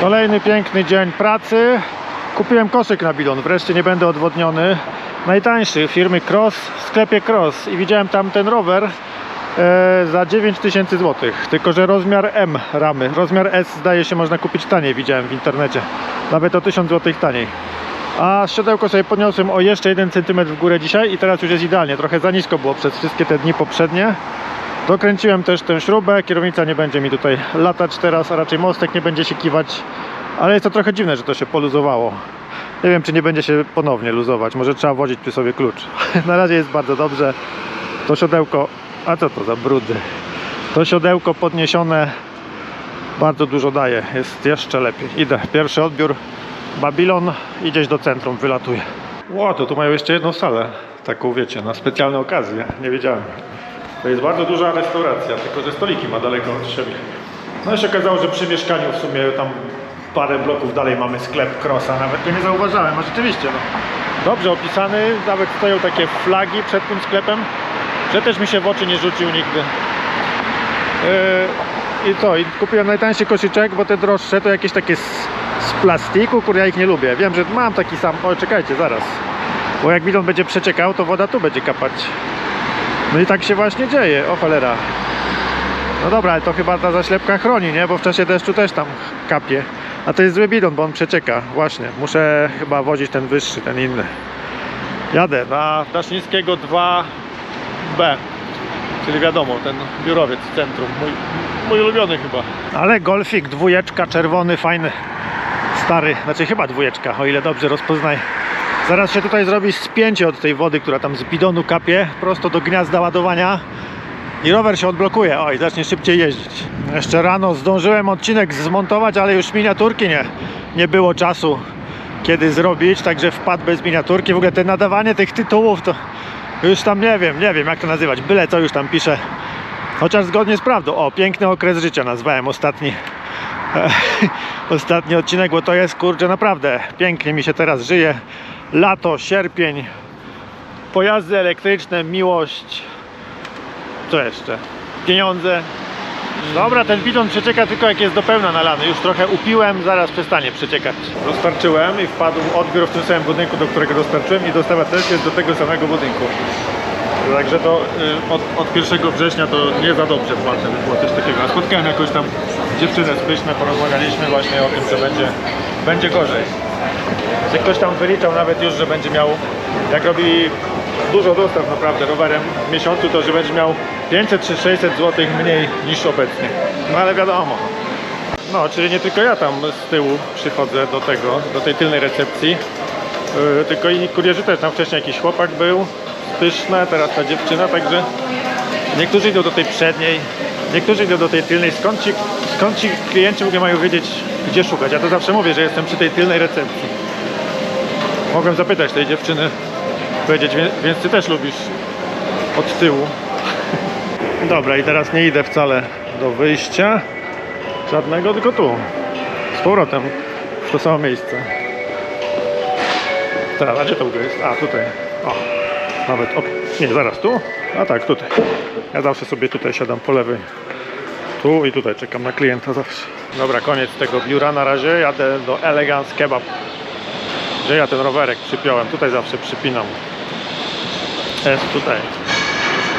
Kolejny piękny dzień pracy. Kupiłem koszyk na bidon, wreszcie nie będę odwodniony. Najtańszy firmy Cross w sklepie Cross i widziałem tam ten rower e, za 9000 zł. Tylko, że rozmiar M ramy, rozmiar S zdaje się można kupić taniej, widziałem w internecie. Nawet o 1000 zł taniej. A siodełko sobie podniosłem o jeszcze 1 cm w górę dzisiaj i teraz już jest idealnie. Trochę za nisko było przez wszystkie te dni poprzednie. Dokręciłem też tę śrubę, kierownica nie będzie mi tutaj latać teraz, a raczej mostek nie będzie się kiwać. Ale jest to trochę dziwne, że to się poluzowało. Nie wiem, czy nie będzie się ponownie luzować. Może trzeba wozić przy sobie klucz. Na razie jest bardzo dobrze. To siodełko... A co to za brudy? To siodełko podniesione bardzo dużo daje. Jest jeszcze lepiej. Idę. Pierwszy odbiór. Babilon. I gdzieś do centrum wylatuje. Ło, to tu mają jeszcze jedną salę. Taką wiecie, na specjalne okazje. Nie wiedziałem. To jest bardzo duża restauracja, tylko że stoliki ma daleko od siebie. No i się okazało, że przy mieszkaniu w sumie tam parę bloków dalej mamy sklep Crossa, nawet go nie zauważyłem, a rzeczywiście no, dobrze opisany, nawet stoją takie flagi przed tym sklepem, że też mi się w oczy nie rzucił nigdy. Yy, I co, i kupiłem najtańszy koszyczek, bo te droższe to jakieś takie z, z plastiku, kur ja ich nie lubię. Wiem, że mam taki sam, o czekajcie, zaraz. Bo jak bidon będzie przeciekał, to woda tu będzie kapać. No i tak się właśnie dzieje, o cholera. No dobra, ale to chyba ta zaślepka chroni, nie? Bo w czasie deszczu też tam kapie. A to jest zły bidon, bo on przecieka. Właśnie, muszę chyba wozić ten wyższy, ten inny. Jadę na Daszyńskiego 2B. Czyli wiadomo, ten biurowiec w centrum. Mój, mój ulubiony chyba. Ale golfik, dwójeczka, czerwony, fajny. Stary, znaczy chyba dwójeczka, o ile dobrze rozpoznaję. Zaraz się tutaj zrobi spięcie od tej wody, która tam z bidonu kapie, prosto do gniazda ładowania. I rower się odblokuje, o i zacznie szybciej jeździć. Jeszcze rano zdążyłem odcinek zmontować, ale już miniaturki nie, nie było czasu kiedy zrobić, także wpadł bez miniaturki. W ogóle te nadawanie tych tytułów to już tam nie wiem, nie wiem jak to nazywać, byle co już tam piszę. Chociaż zgodnie z prawdą, o piękny okres życia nazwałem ostatni ostatni odcinek, bo to jest kurczę naprawdę pięknie mi się teraz żyje. Lato, sierpień, pojazdy elektryczne, miłość. Co jeszcze? Pieniądze. Dobra, ten bidon przecieka tylko jak jest do pełna nalany. Już trochę upiłem, zaraz przestanie przeciekać. Dostarczyłem i wpadł odbiór w tym samym budynku, do którego dostarczyłem i dostawa też jest do tego samego budynku. Także to y, od, od 1 września to nie za dobrze płacę, by było coś takiego. A spotkałem tam dziewczynę z porozmawialiśmy właśnie o tym, że będzie, będzie gorzej. Że ktoś tam wyliczał nawet już, że będzie miał, jak robi dużo dostaw naprawdę rowerem w miesiącu, to że będzie miał 500 czy 600 zł mniej niż obecnie. No ale wiadomo. No, czyli nie tylko ja tam z tyłu przychodzę do tego, do tej tylnej recepcji, yy, tylko inni kurierzy też. Tam wcześniej jakiś chłopak był, pyszne, teraz ta dziewczyna, także niektórzy idą do tej przedniej, niektórzy idą do tej tylnej. Skąd ci, skąd ci klienci w ogóle mają wiedzieć, gdzie szukać? Ja to zawsze mówię, że jestem przy tej tylnej recepcji. Mogłem zapytać tej dziewczyny, powiedzieć, "Wie- więc ty też lubisz od tyłu. Dobra, i teraz nie idę wcale do wyjścia żadnego, tylko tu. Z powrotem w to samo miejsce. Teraz, a gdzie to jest? A, tutaj. O, nawet, o, nie, zaraz tu? A tak, tutaj. Ja zawsze sobie tutaj siadam po lewej. Tu i tutaj czekam na klienta zawsze. Dobra, koniec tego biura na razie. Jadę do Elegance Kebab. Gdzie ja ten rowerek przypiąłem? Tutaj zawsze przypinam. Jest tutaj.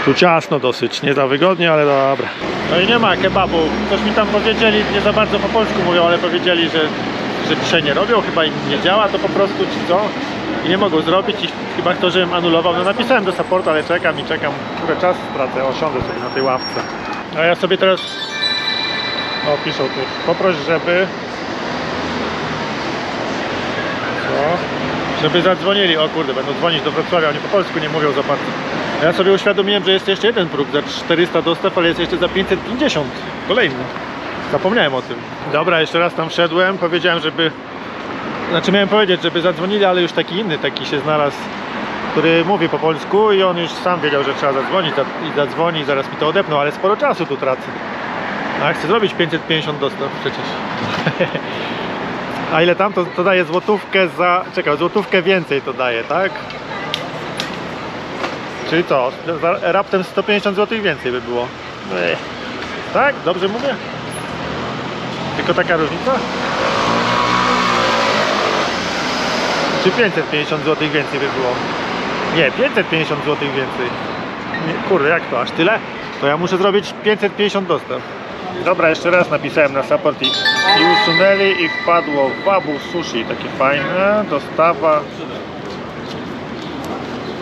Tu ciasno dosyć, nie za wygodnie, ale dobra. No i nie ma kebabu. Coś mi tam powiedzieli, nie za bardzo po polsku mówią, ale powiedzieli, że, że dzisiaj nie robią, chyba im nie działa to po prostu, czy co? I nie mogą zrobić i chyba kto, żebym anulował. No napisałem do supportu, ale czekam i czekam, który czas stracę, osiądę sobie na tej ławce. A ja sobie teraz... O, piszą tu. Poproś, żeby... Co? Żeby zadzwonili. O kurde, będą dzwonić do Wrocławia, oni po polsku nie mówią za bardzo. Ja sobie uświadomiłem, że jest jeszcze jeden próg za 400 dostaw, ale jest jeszcze za 550. Kolejny. Zapomniałem o tym. Dobra, jeszcze raz tam wszedłem, powiedziałem, żeby... Znaczy miałem powiedzieć, żeby zadzwonili, ale już taki inny taki się znalazł, który mówi po polsku i on już sam wiedział, że trzeba zadzwonić za- i zadzwoni zaraz mi to odepną, ale sporo czasu tu tracę. A chcę zrobić 550 dostaw przecież. A ile tam? To, to daje złotówkę za... Czekaj, złotówkę więcej to daje, tak? Czyli? Za- Raptem 150 zł więcej by było. Ech. Tak? Dobrze mówię? Tylko taka różnica? Czy 550 zł więcej by było? Nie, 550 zł więcej. Nie, kurde, jak to? Aż tyle? To ja muszę zrobić 550 dostaw. Dobra, jeszcze raz napisałem na support i, i usunęli i wpadło Wabu Sushi, takie fajne, dostawa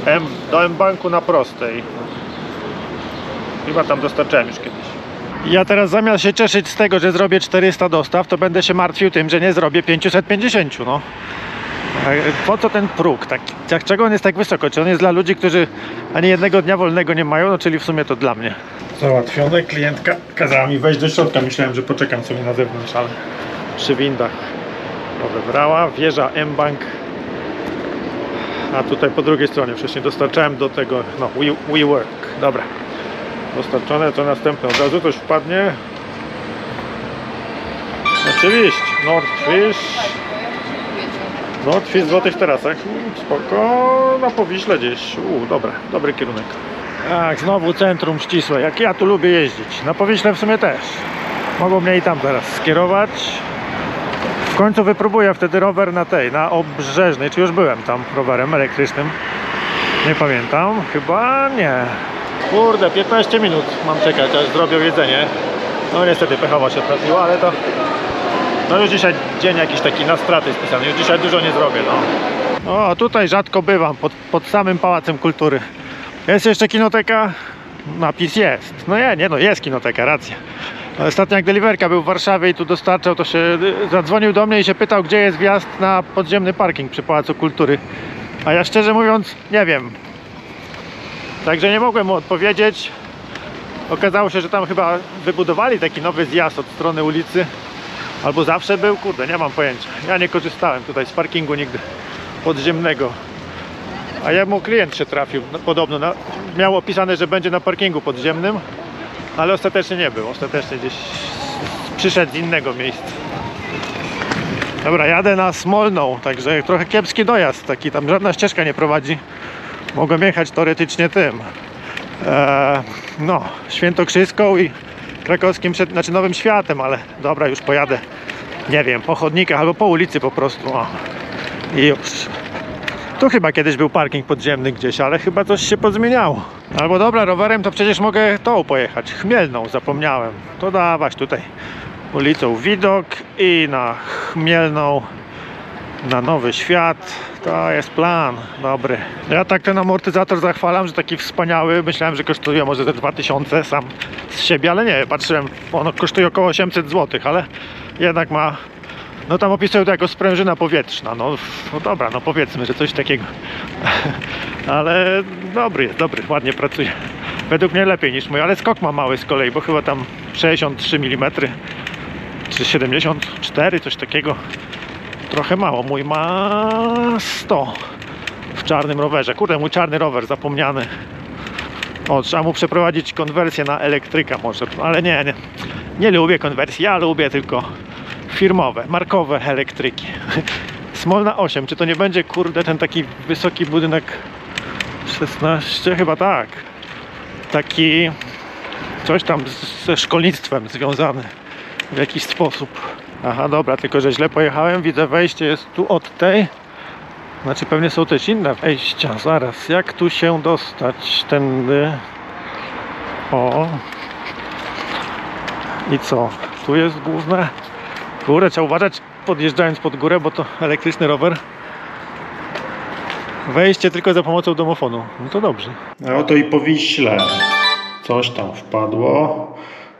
M, do M-Banku na prostej. Chyba tam dostarczałem już kiedyś. Ja teraz zamiast się cieszyć z tego, że zrobię 400 dostaw, to będę się martwił tym, że nie zrobię 550, no. A Po co ten próg? Tak, jak- czego on jest tak wysoko? Czy on jest dla ludzi, którzy ani jednego dnia wolnego nie mają? No czyli w sumie to dla mnie. Załatwione. Klientka kazała mi wejść do środka. Myślałem, że poczekam sobie na zewnątrz, ale przy windach odebrała. Wieża M-Bank. A tutaj po drugiej stronie wcześniej dostarczałem do tego, no, We, WeWork. Dobra. Dostarczone, to następne. Od razu coś wpadnie. Oczywiście. Nordfish. Nordfish w Złotych Tarasach. Mm, Spoko. Na Powiśle gdzieś. U, dobra. Dobry kierunek. Tak, znowu centrum ścisłe. Jak ja tu lubię jeździć. Na Powiśle w sumie też. Mogą mnie i tam teraz skierować. W końcu wypróbuję wtedy rower na tej, na obrzeżnej. Czy już byłem tam rowerem elektrycznym? Nie pamiętam. Chyba nie. Kurde, 15 minut mam czekać, aż zrobią jedzenie. No niestety pechowo się trafiło, ale to... No już dzisiaj dzień jakiś taki na straty spisany. Już dzisiaj dużo nie zrobię, no. O, tutaj rzadko bywam, pod, pod samym Pałacem Kultury. Jest jeszcze kinoteka? Napis jest. No nie, nie no, jest kinoteka, racja. Ostatnio jak Deliverka był w Warszawie i tu dostarczał, to się y, zadzwonił do mnie i się pytał, gdzie jest wjazd na podziemny parking przy Pałacu Kultury. A ja szczerze mówiąc, nie wiem. Także nie mogłem mu odpowiedzieć. Okazało się, że tam chyba wybudowali taki nowy zjazd od strony ulicy. Albo zawsze był, kurde, nie mam pojęcia. Ja nie korzystałem tutaj z parkingu nigdy podziemnego. A jemu klient się trafił, no, podobno. Na, miał opisane, że będzie na parkingu podziemnym, ale ostatecznie nie był. Ostatecznie gdzieś przyszedł z innego miejsca. Dobra, jadę na Smolną, także trochę kiepski dojazd taki, tam żadna ścieżka nie prowadzi. Mogłem jechać teoretycznie tym. Eee, no, Świętokrzyską i krakowskim, przed, znaczy Nowym Światem, ale dobra, już pojadę, nie wiem, po chodnikach albo po ulicy po prostu. O. I już. Tu chyba kiedyś był parking podziemny gdzieś, ale chyba coś się pozmieniało. Albo dobra, rowerem to przecież mogę tą pojechać, Chmielną, zapomniałem. To dawać tutaj ulicą Widok i na Chmielną, na Nowy Świat. To jest plan, dobry. Ja tak ten amortyzator zachwalam, że taki wspaniały. Myślałem, że kosztuje może ze 2000 sam z siebie, ale nie, patrzyłem, ono kosztuje około 800 zł, ale jednak ma no tam opisują to jako sprężyna powietrzna. No, no dobra, no powiedzmy, że coś takiego. ale dobry jest, dobry, ładnie pracuje. Według mnie lepiej niż mój, ale skok ma mały z kolei, bo chyba tam 63 mm czy 74, coś takiego. Trochę mało. Mój ma 100 w czarnym rowerze. Kurde, mój czarny rower zapomniany. O, trzeba mu przeprowadzić konwersję na elektryka może, ale nie, nie. Nie lubię konwersji, ja lubię tylko firmowe, markowe elektryki. Smolna 8, czy to nie będzie kurde ten taki wysoki budynek 16? Chyba tak. Taki coś tam ze szkolnictwem związany w jakiś sposób. Aha, dobra, tylko że źle pojechałem. Widzę wejście jest tu od tej. Znaczy pewnie są też inne wejścia. Zaraz, jak tu się dostać? Tędy. O. I co? Tu jest główne. Górę trzeba uważać podjeżdżając pod górę, bo to elektryczny rower. Wejście tylko za pomocą domofonu. No to dobrze. A oto i po Wiśle. Coś tam wpadło.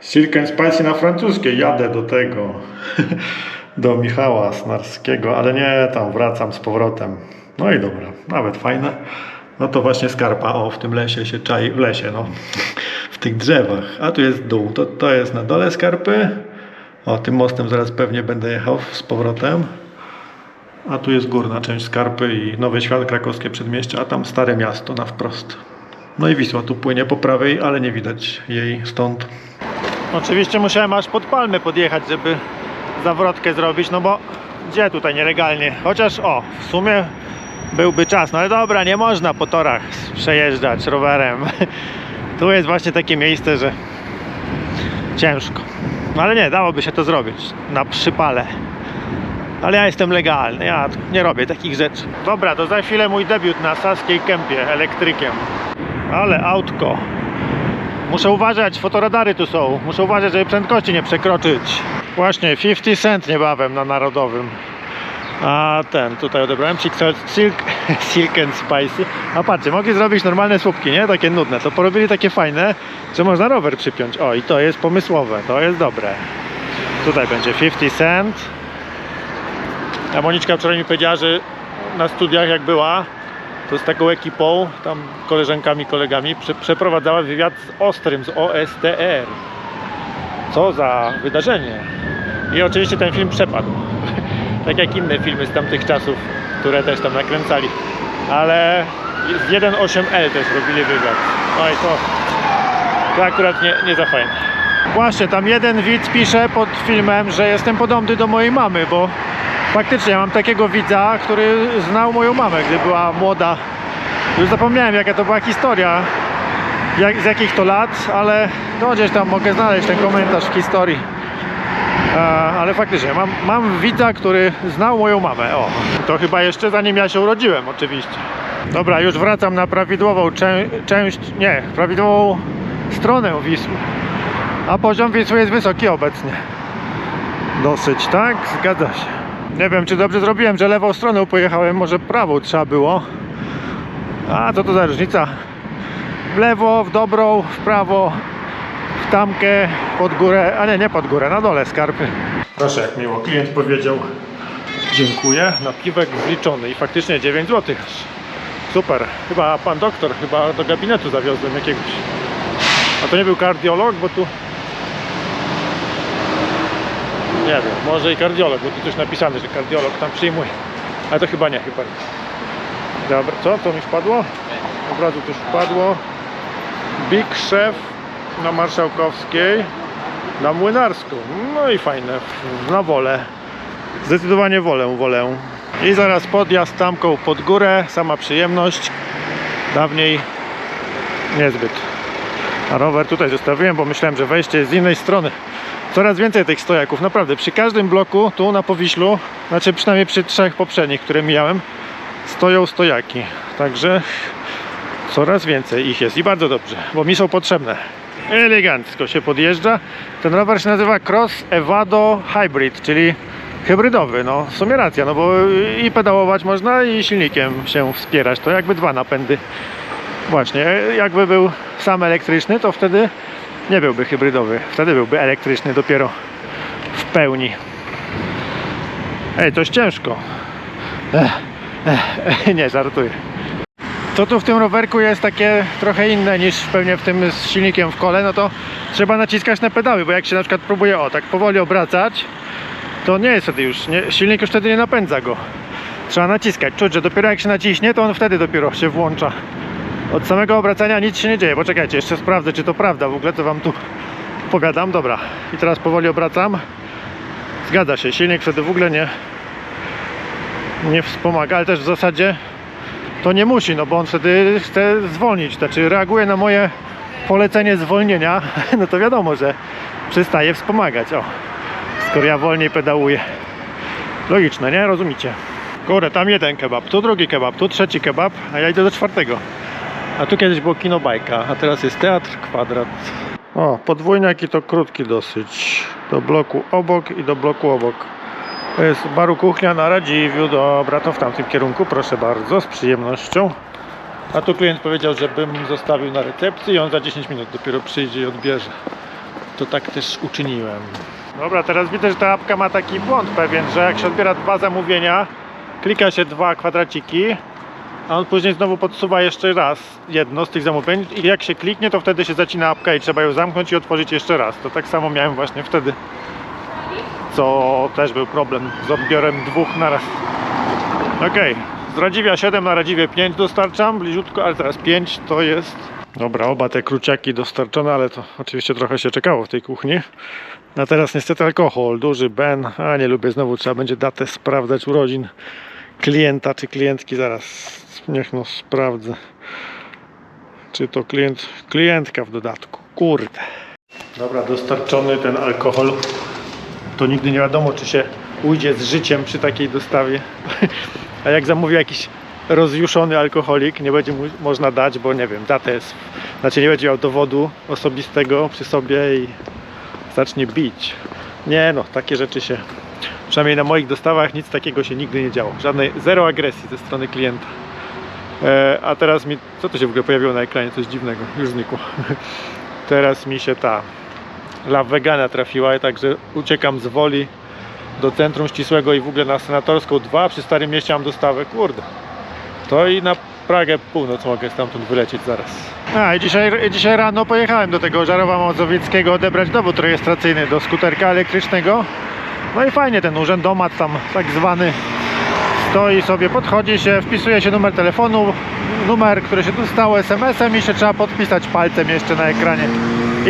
Silk and Spicy na francuskie. Jadę do tego. Do Michała Snarskiego, ale nie, tam wracam z powrotem. No i dobra, nawet fajne. No to właśnie skarpa, o, w tym lesie się czai, w lesie, no, w tych drzewach. A tu jest dół, to, to jest na dole skarpy. O, tym mostem zaraz pewnie będę jechał z powrotem. A tu jest górna część skarpy i Nowy Świat, krakowskie przedmieście, a tam Stare Miasto na wprost. No i Wisła tu płynie po prawej, ale nie widać jej stąd. Oczywiście musiałem aż pod palmę podjechać, żeby zawrotkę zrobić, no bo gdzie tutaj nielegalnie? Chociaż o, w sumie byłby czas, no ale dobra, nie można po torach przejeżdżać rowerem. Tu jest właśnie takie miejsce, że ciężko. No ale nie, dałoby się to zrobić na przypale. Ale ja jestem legalny, ja nie robię takich rzeczy. Dobra, to za chwilę mój debiut na Saskiej Kępie elektrykiem. Ale autko. Muszę uważać, fotoradary tu są. Muszę uważać, żeby prędkości nie przekroczyć. Właśnie, 50 cent niebawem na Narodowym. A ten, tutaj odebrałem Silk, silk, silk and Spicy. A patrzcie, mogli zrobić normalne słupki, nie? Takie nudne. To porobili takie fajne, że można rower przypiąć. O, i to jest pomysłowe, to jest dobre. Tutaj będzie 50 cent. A Moniczka wczoraj mi powiedziała, że na studiach jak była, to z taką ekipą, tam koleżankami, kolegami, prze, przeprowadzała wywiad z Ostrym, z OSTR. Co za wydarzenie. I oczywiście ten film przepadł. tak jak inne filmy z tamtych czasów, które też tam nakręcali. Ale z 1.8L też robili wywiad. No i to, to akurat nie, nie za fajne. Właśnie, tam jeden widz pisze pod filmem, że jestem podobny do mojej mamy, bo faktycznie mam takiego widza, który znał moją mamę, gdy była młoda. Już zapomniałem jaka to była historia, jak, z jakich to lat, ale no gdzieś tam mogę znaleźć ten komentarz w historii. E, ale faktycznie, mam, mam widza, który znał moją mamę. O, to chyba jeszcze zanim ja się urodziłem, oczywiście. Dobra, już wracam na prawidłową czę- część, nie, prawidłową stronę Wisły. A poziom Wisły jest wysoki obecnie. Dosyć, tak? Zgadza się. Nie wiem, czy dobrze zrobiłem, że lewą stroną pojechałem, może prawą trzeba było. A co to za różnica? W lewo, w dobrą, w prawo, w tamkę, pod górę, a nie, nie pod górę, na dole skarpy. Proszę, jak miło, klient powiedział dziękuję, napiwek wliczony i faktycznie 9 zł. Super, chyba pan doktor, chyba do gabinetu zawiozłem jakiegoś. A to nie był kardiolog, bo tu... Nie wiem, może i kardiolog, bo tu coś napisane, że kardiolog tam przyjmuje. Ale to chyba nie, chyba nie. Dobra, co? To mi wpadło? Od razu też wpadło. Big Chef na Marszałkowskiej, na Młynarską. No i fajne, na wolę. Zdecydowanie wolę, wolę. I zaraz podjazd tamką pod górę, sama przyjemność. Dawniej niezbyt. A rower tutaj zostawiłem, bo myślałem, że wejście jest z innej strony. Coraz więcej tych stojaków, naprawdę. Przy każdym bloku, tu na Powiślu, znaczy przynajmniej przy trzech poprzednich, które mijałem, stoją stojaki. Także coraz więcej ich jest i bardzo dobrze, bo mi są potrzebne. Elegancko się podjeżdża. Ten rower się nazywa Cross Evado Hybrid, czyli hybrydowy. No, w sumie racja, no bo i pedałować można i silnikiem się wspierać. To jakby dwa napędy. Właśnie, jakby był sam elektryczny, to wtedy nie byłby hybrydowy. Wtedy byłby elektryczny dopiero w pełni. Ej, to jest ciężko. Ech, ech, nie, żartuję. Co tu w tym rowerku jest takie trochę inne niż pewnie w tym z silnikiem w kole, no to trzeba naciskać na pedały, bo jak się na przykład próbuje o tak powoli obracać, to nie jest wtedy już, nie, silnik już wtedy nie napędza go. Trzeba naciskać, czuć, że dopiero jak się naciśnie, to on wtedy dopiero się włącza. Od samego obracania nic się nie dzieje. Poczekajcie, jeszcze sprawdzę, czy to prawda w ogóle, to wam tu pogadam. Dobra, i teraz powoli obracam. Zgadza się, silnik wtedy w ogóle nie, nie wspomaga, ale też w zasadzie to nie musi, no bo on wtedy chce zwolnić, znaczy reaguje na moje polecenie zwolnienia, no to wiadomo, że przestaje wspomagać. O, skoro ja wolniej pedałuję. Logiczne, nie? Rozumicie? Kurde, tam jeden kebab, tu drugi kebab, tu trzeci kebab, a ja idę do czwartego. A tu kiedyś było kino bajka, a teraz jest teatr kwadrat. O, podwójniak i to krótki dosyć. Do bloku obok i do bloku obok. To jest baru kuchnia na Radziwiu. Dobra, to w tamtym kierunku, proszę bardzo, z przyjemnością. A tu klient powiedział, żebym zostawił na recepcji i on za 10 minut dopiero przyjdzie i odbierze. To tak też uczyniłem. Dobra, teraz widzę, że ta apka ma taki błąd pewien, że jak się odbiera dwa zamówienia, klika się dwa kwadraciki, a on później znowu podsuwa jeszcze raz jedno z tych zamówień i jak się kliknie, to wtedy się zacina apka i trzeba ją zamknąć i otworzyć jeszcze raz. To tak samo miałem właśnie wtedy, co też był problem z odbiorem dwóch na raz. Okej, z Radziwia 7 na Radziwie 5 dostarczam, bliziutko, ale teraz 5 to jest... Dobra, oba te kruciaki dostarczone, ale to oczywiście trochę się czekało w tej kuchni. A teraz niestety alkohol, duży Ben, a nie lubię, znowu trzeba będzie datę sprawdzać urodzin klienta czy klientki, zaraz niech no sprawdzę. Czy to klient, klientka w dodatku, kurde. Dobra, dostarczony ten alkohol. To nigdy nie wiadomo, czy się ujdzie z życiem przy takiej dostawie. A jak zamówi jakiś rozjuszony alkoholik, nie będzie mu można dać, bo nie wiem, datę jest, znaczy nie będzie miał dowodu osobistego przy sobie i zacznie bić. Nie no, takie rzeczy się, przynajmniej na moich dostawach nic takiego się nigdy nie działo. Żadnej, zero agresji ze strony klienta. E, a teraz mi, co to się w ogóle pojawiło na ekranie, coś dziwnego, już znikło. teraz mi się ta La Vegana trafiła, także uciekam z woli do centrum ścisłego i w ogóle na Senatorską 2 przy Starym Mieście mam dostawę, kurde. To i na Pragę północ mogę stamtąd wylecieć zaraz. A i dzisiaj, dzisiaj rano pojechałem do tego Żarowa Mazowieckiego odebrać dowód rejestracyjny do skuterka elektrycznego. No i fajnie ten urzędomat tam tak zwany stoi sobie, podchodzi się, wpisuje się numer telefonu, numer, który się dostał SMS-em i się trzeba podpisać palcem jeszcze na ekranie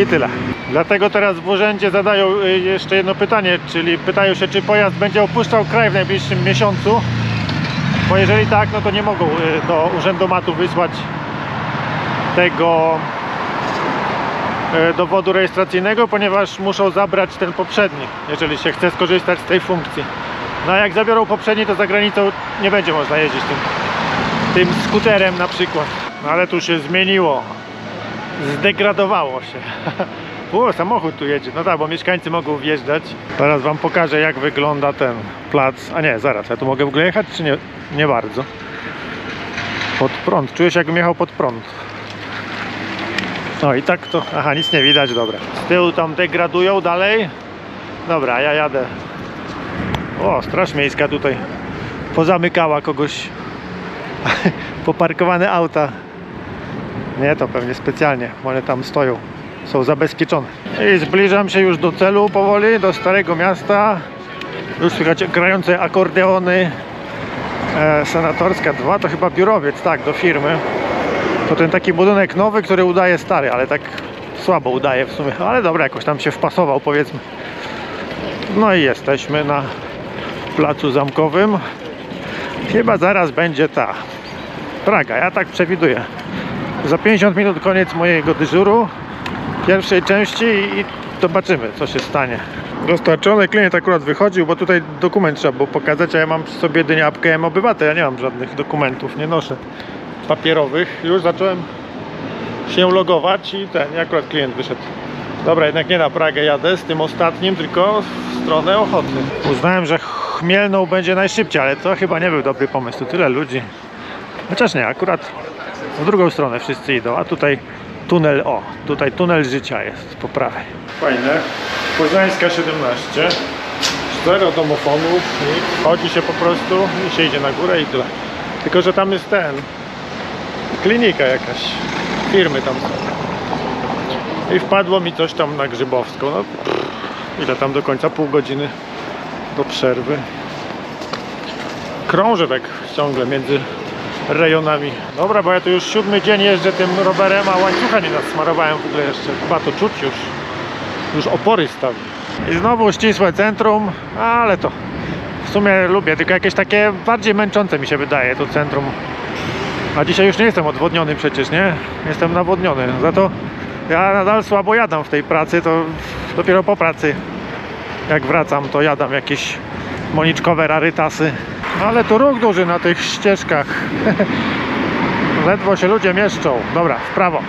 i tyle. Dlatego teraz w urzędzie zadają y, jeszcze jedno pytanie, czyli pytają się, czy pojazd będzie opuszczał kraj w najbliższym miesiącu. Bo jeżeli tak, no to nie mogą y, do urzędomatu wysłać tego y, dowodu rejestracyjnego, ponieważ muszą zabrać ten poprzedni, jeżeli się chce skorzystać z tej funkcji. No jak zabiorą poprzedni, to za granicą nie będzie można jeździć tym, tym skuterem na przykład. No ale tu się zmieniło. Zdegradowało się. O, samochód tu jedzie. No tak, bo mieszkańcy mogą wjeżdżać. Teraz wam pokażę jak wygląda ten plac. A nie, zaraz, ja tu mogę w ogóle jechać, czy nie? Nie bardzo. Pod prąd. Czuję się jakbym jechał pod prąd. No i tak to... Aha, nic nie widać, dobra. Z tyłu tam degradują dalej. Dobra, ja jadę. O, straż miejska tutaj pozamykała kogoś. Poparkowane auta. Nie, to pewnie specjalnie. One tam stoją. Są zabezpieczone. I zbliżam się już do celu powoli, do Starego Miasta. Już słychać grające akordeony. E, Senatorska 2 to chyba biurowiec, tak, do firmy. To ten taki budynek nowy, który udaje stary, ale tak słabo udaje w sumie. Ale dobra, jakoś tam się wpasował powiedzmy. No i jesteśmy na placu zamkowym. Chyba zaraz będzie ta Praga, ja tak przewiduję. Za 50 minut koniec mojego dyżuru pierwszej części i zobaczymy co się stanie. Dostarczony klient akurat wychodził, bo tutaj dokument trzeba było pokazać, a ja mam przy sobie jedynie apkę obywatel, ja nie mam żadnych dokumentów, nie noszę papierowych. Już zacząłem się logować i ten, i akurat klient wyszedł. Dobra, jednak nie na Pragę jadę z tym ostatnim, tylko w stronę Ochoty. Uznałem, że Chmielną będzie najszybciej, ale to chyba nie był dobry pomysł, tu tyle ludzi. Chociaż nie, akurat w drugą stronę wszyscy idą, a tutaj tunel, o, tutaj tunel życia jest po prawej. Fajne. Poznańska 17. Cztero domofonów i chodzi się po prostu i się idzie na górę i tyle. Tylko, że tam jest ten, klinika jakaś, firmy tam są. I wpadło mi coś tam na Grzybowską. No, pff, ile tam do końca? Pół godziny do przerwy. Krążę tak ciągle między rejonami. Dobra, bo ja tu już siódmy dzień jeżdżę tym rowerem, a łańcucha nie nasmarowałem w ogóle jeszcze. Chyba to czuć już. Już opory stawi. I znowu ścisłe centrum, ale to w sumie lubię, tylko jakieś takie bardziej męczące mi się wydaje to centrum. A dzisiaj już nie jestem odwodniony przecież, nie? Jestem nawodniony. Za to ja nadal słabo jadam w tej pracy, to dopiero po pracy jak wracam, to jadam jakieś moniczkowe rarytasy. Ale tu ruch duży na tych ścieżkach. Ledwo się ludzie mieszczą. Dobra, w prawo.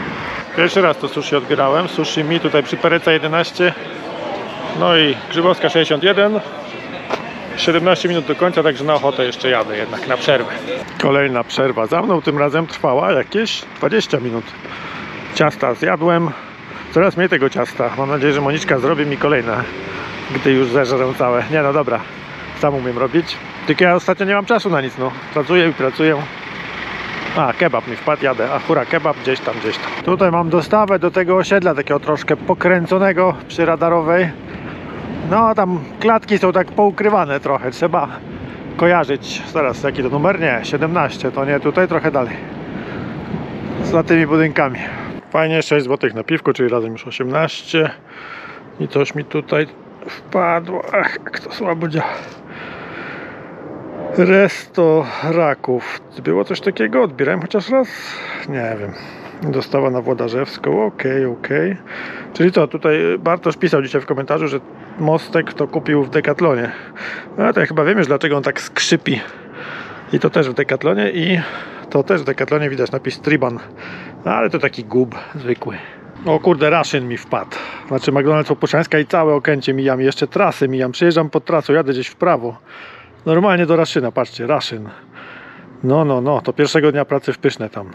Pierwszy raz to sushi odgrałem. Sushi mi tutaj przy Pereca 11. No i Grzybowska 61. 17 minut do końca, także na ochotę jeszcze jadę jednak na przerwę. Kolejna przerwa. Za mną tym razem trwała jakieś 20 minut. Ciasta zjadłem. Coraz mniej tego ciasta. Mam nadzieję, że Moniczka zrobi mi kolejne, gdy już zeżrę całe. Nie no dobra, sam umiem robić. Tylko ja ostatnio nie mam czasu na nic, no. Pracuję i pracuję. A, kebab mi wpadł, jadę. A kebab gdzieś tam, gdzieś tam. Tutaj mam dostawę do tego osiedla, takiego troszkę pokręconego przy radarowej. No, tam klatki są tak poukrywane trochę, trzeba kojarzyć. Zaraz, jaki to numer? Nie, 17, to nie, tutaj trochę dalej. Za tymi budynkami. Fajnie, 6 zł na piwko, czyli razem już 18. I coś mi tutaj wpadło. Ach, jak to słabo działa. Resto raków. Było coś takiego? Odbierałem chociaż raz? Nie wiem. Dostawa na Włodarzewską. Okej, okej. Czyli to, tutaj Bartosz pisał dzisiaj w komentarzu, że mostek to kupił w Decathlonie. No to ja chyba wiem już dlaczego on tak skrzypi. I to też w Decathlonie i to też w Decathlonie widać napis Triban. No, ale to taki gub zwykły. O kurde, Raszyn mi wpadł. Znaczy McDonald's Opuszańska i całe Okęcie mijam. Jeszcze trasy mijam. Przyjeżdżam pod trasą, jadę gdzieś w prawo. Normalnie do Raszyna, patrzcie, Raszyn. No, no, no, to pierwszego dnia pracy w Pyszne tam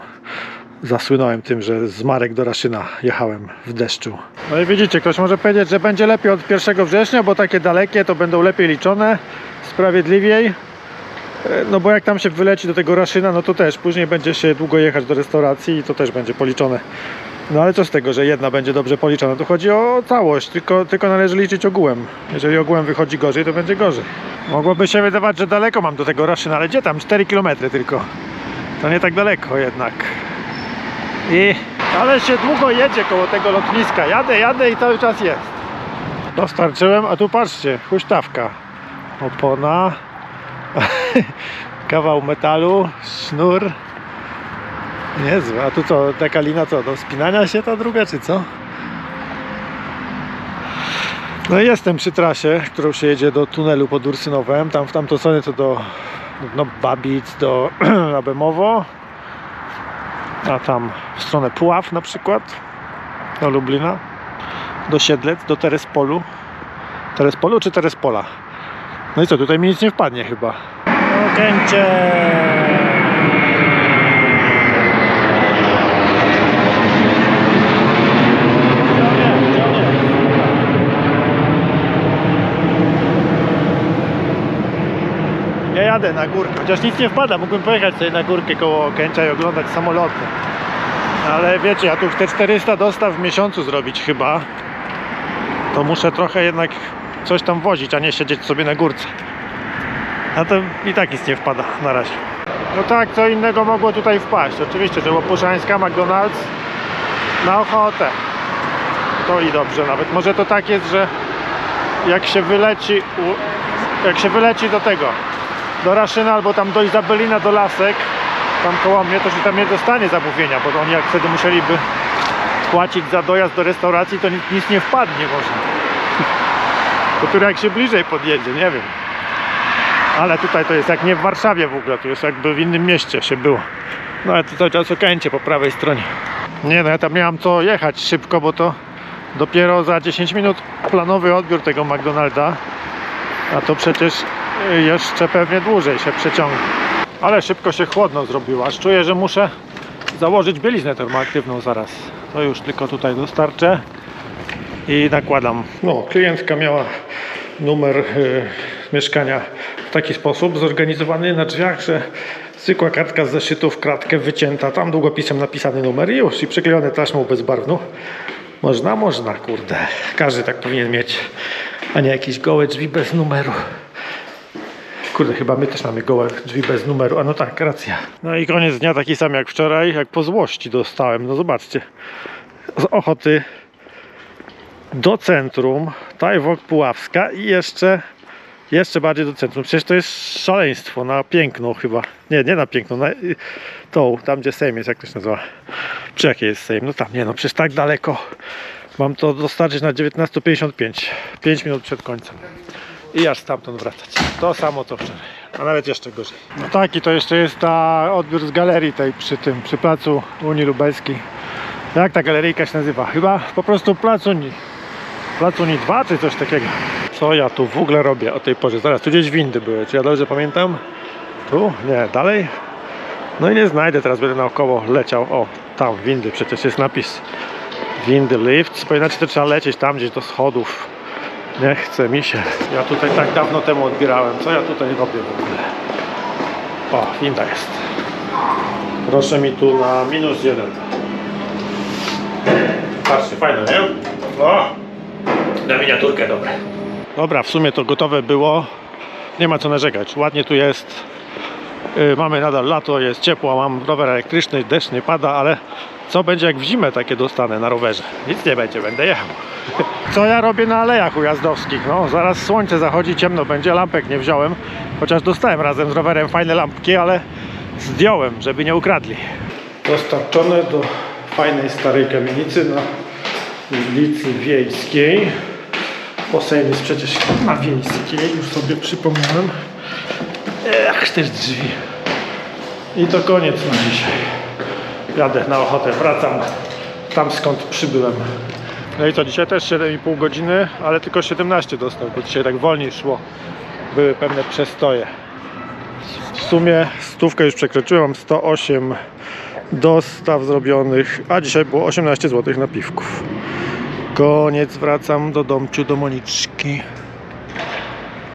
zasłynąłem tym, że z Marek do Raszyna jechałem w deszczu. No i widzicie, ktoś może powiedzieć, że będzie lepiej od 1 września, bo takie dalekie to będą lepiej liczone, sprawiedliwiej. E, No bo jak tam się wyleci do tego Raszyna, no to też później będzie się długo jechać do restauracji i to też będzie policzone. No ale co z tego, że jedna będzie dobrze policzona? Tu chodzi o całość, tylko, tylko należy liczyć ogółem. Jeżeli ogółem wychodzi gorzej, to będzie gorzej. Mogłoby się wydawać, że daleko mam do tego Raszyna, ale gdzie tam? 4 km tylko. To nie tak daleko jednak. I... Ale się długo jedzie koło tego lotniska. Jadę, jadę i cały czas jest. Dostarczyłem, a tu patrzcie, huśtawka. Opona. Kawał metalu, sznur. Niezłe. A tu co, taka lina co, do spinania się ta druga, czy co? No jestem przy trasie, którą się jedzie do tunelu pod Ursynowem. Tam w tamtą stronę to do no, Babic, do Abemowo. A tam w stronę Puław na przykład. Do Lublina. Do Siedlec, do Terespolu. Terespolu czy Terespola? No i co, tutaj mi nic nie wpadnie chyba. Okęcie! Ja jadę na górkę, chociaż nic nie wpada, mógłbym pojechać sobie na górkę koło Okęcia i oglądać samoloty. Ale wiecie, ja tu te 400 dostaw w miesiącu zrobić chyba. To muszę trochę jednak coś tam wozić, a nie siedzieć sobie na górce. A to i tak nic nie wpada na razie. No tak, co innego mogło tutaj wpaść. Oczywiście, że Łopuszańska, McDonald's na ochotę. To i dobrze nawet. Może to tak jest, że jak się wyleci jak się wyleci do tego do Raszyna albo tam do Izabelina, do Lasek tam koło mnie, to się tam nie dostanie zamówienia, bo oni jak wtedy musieliby płacić za dojazd do restauracji, to nic, nic nie wpadnie można. Dopiero jak się bliżej podjedzie, nie wiem. Ale tutaj to jest jak nie w Warszawie w ogóle, to jest jakby w innym mieście się było. No ale to cały czas Okęcie po prawej stronie. Nie no, ja tam miałam co jechać szybko, bo to dopiero za 10 minut planowy odbiór tego McDonalda. A to przecież jeszcze pewnie dłużej się przeciągnie. Ale szybko się chłodno zrobiło. Aż czuję, że muszę założyć bieliznę termoaktywną zaraz. To już tylko tutaj dostarczę i nakładam. No, klientka miała numer y, mieszkania w taki sposób zorganizowany na drzwiach, że zwykła kartka z zeszytu w kratkę wycięta, tam długopisem napisany numer i już i przyklejone taśmą bezbarwną. Można, można, kurde. Każdy tak powinien mieć, a nie jakieś gołe drzwi bez numeru. Kurde, chyba my też mamy gołe drzwi bez numeru. A no tak, racja. No i koniec dnia taki sam jak wczoraj, jak po złości dostałem. No zobaczcie. Z ochoty do centrum, Tajwok Puławska i jeszcze jeszcze bardziej do centrum. Przecież to jest szaleństwo na piękną chyba. Nie, nie na piękną, na y, tą, tam gdzie Sejm jest, jak to się nazywa. Przy jakiej jest Sejm? No tam, nie no, przecież tak daleko. Mam to dostarczyć na 19.55. 5 minut przed końcem. I aż stamtąd wracać. To samo co wczoraj, a nawet jeszcze gorzej. No tak, i to jeszcze jest ta odbiór z galerii tej przy tym, przy placu Unii Lubelskiej. Jak ta galeryjka się nazywa? Chyba po prostu Plac Unii. Plac Unii 2 czy coś takiego. Co ja tu w ogóle robię o tej porze? Zaraz, tu gdzieś windy były, czy ja dobrze pamiętam? Tu? Nie, dalej? No i nie znajdę, teraz będę naokoło leciał. O, tam windy, przecież jest napis windy lift, bo inaczej to trzeba lecieć tam gdzieś do schodów. Nie chce mi się. Ja tutaj tak dawno temu odbierałem. Co ja tutaj robię w ogóle? O, winda jest. Proszę mi tu na minus jeden. Patrzcie, fajne, nie? O! Na miniaturkę, dobre. Dobra, w sumie to gotowe było. Nie ma co narzekać. Ładnie tu jest. Yy, mamy nadal lato, jest ciepło, mam rower elektryczny, deszcz nie pada, ale co będzie jak w zimę takie dostanę na rowerze? Nic nie będzie, będę jechał. Co ja robię na alejach ujazdowskich? No, zaraz słońce zachodzi, ciemno będzie, lampek nie wziąłem, chociaż dostałem razem z rowerem fajne lampki, ale zdjąłem, żeby nie ukradli. Dostarczone do fajnej starej kamienicy na ulicy Wiejskiej. Basen jest przecież na wiejskiej, już sobie przypomniałem. Ech, też drzwi. I to koniec na dzisiaj. Jadę na ochotę, wracam tam skąd przybyłem. No i co, dzisiaj też 7,5 godziny, ale tylko 17 dostał, bo dzisiaj tak wolniej szło. Były pewne przestoje. W sumie stówkę już przekroczyłem, mam 108 dostaw zrobionych, a dzisiaj było 18 zł na piwków. Koniec, wracam do domciu, do Moniczki.